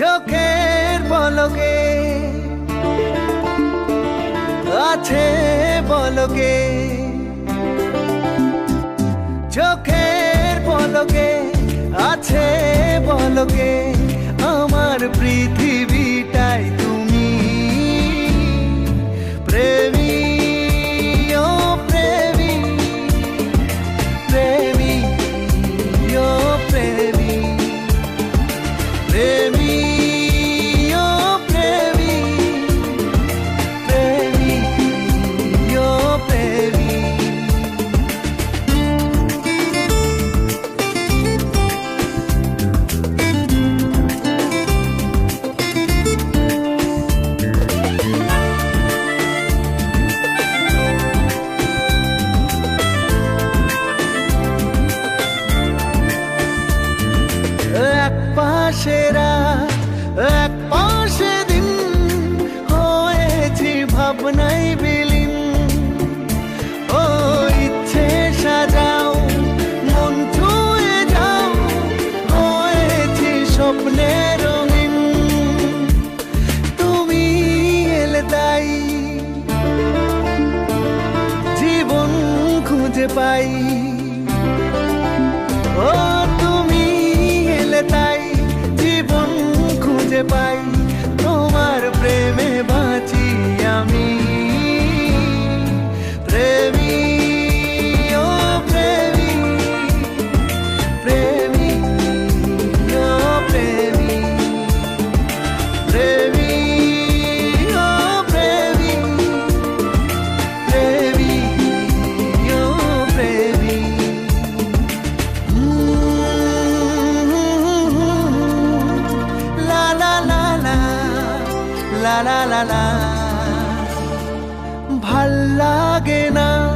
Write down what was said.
চোখের পলকে আছে পলকে চোখের পলকে আছে পলকে আমার পৃথিবী খুঁজে পাই লা লা লা ভালো লাগে না।